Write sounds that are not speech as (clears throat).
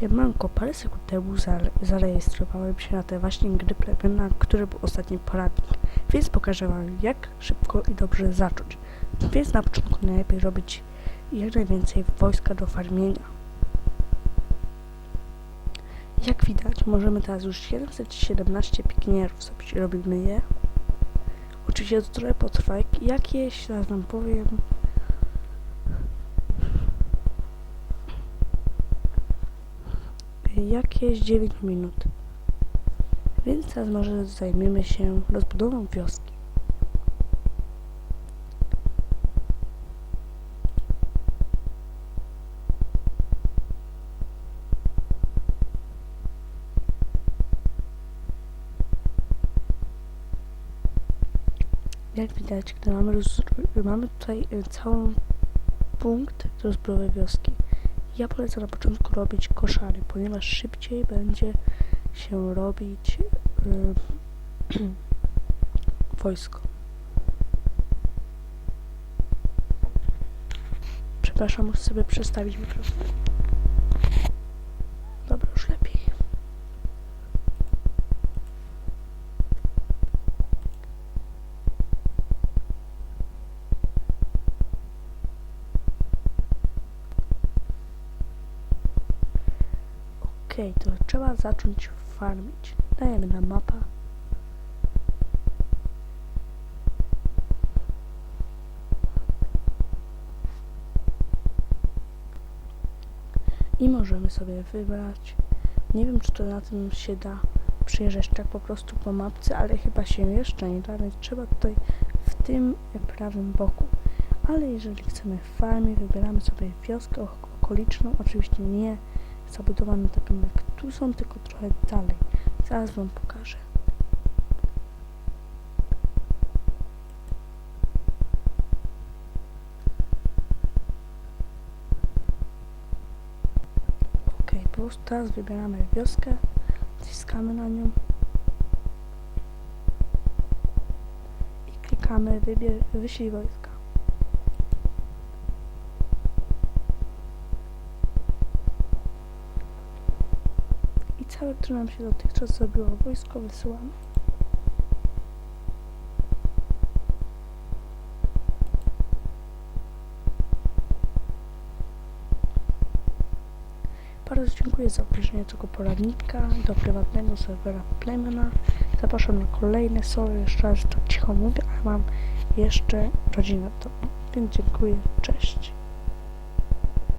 Siemanko, parę sekund temu zare zarejestrowałem się na te właśnie gry plemiona, który był ostatni poradnik, więc pokażę wam jak szybko i dobrze zacząć. Więc na początku najlepiej robić jak najwięcej wojska do farmienia. Jak widać, możemy teraz już 717 pikinierów zrobić. Robimy je. Oczywiście to trochę potrwa. Jak- Jakieś, zaraz wam powiem, jakieś 9 minut. Więc teraz może zajmiemy się rozbudową wioski. Jak widać, gdy mamy, mamy tutaj y, cały punkt do rozbudowy wioski. Ja polecam na początku robić koszary, ponieważ szybciej będzie się robić y, (clears throat) wojsko. Przepraszam, muszę sobie przestawić mikrofon. Okej, to trzeba zacząć farmić. Dajemy na mapa. I możemy sobie wybrać. Nie wiem, czy to na tym się da przyjeżdżać tak po prostu po mapce, ale chyba się jeszcze nie da, więc trzeba tutaj w tym prawym boku. Ale jeżeli chcemy farmie, wybieramy sobie wioskę ok- okoliczną, oczywiście nie zabudowane tak jak tu są, tylko trochę dalej. Zaraz wam pokażę. Ok, po prostu teraz wybieramy wioskę, wciskamy na nią i klikamy wybier, wyślij wojska. I całe, które nam się dotychczas zrobiło wojsko, wysyłamy. Bardzo dziękuję za obejrzenie tego poradnika do prywatnego serwera plemiona. Zapraszam na kolejne. Sorry, jeszcze raz tak cicho mówię, ale mam jeszcze rodzinę domu. Więc dziękuję. Cześć.